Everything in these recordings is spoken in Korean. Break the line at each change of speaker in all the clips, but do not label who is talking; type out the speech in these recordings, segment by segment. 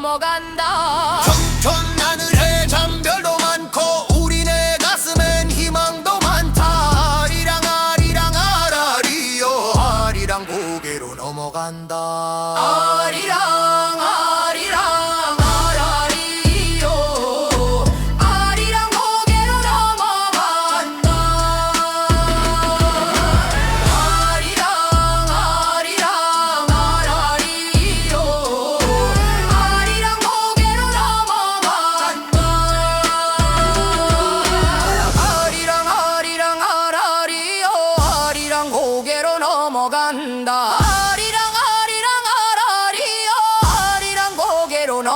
넘어간다.
청천 하늘에 잠별도 많고 우리네 가슴엔 희망도 많다. 아리랑 아리랑 아라리요. 아리랑 고개로 넘어간다. 아리랑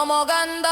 সমগান্দা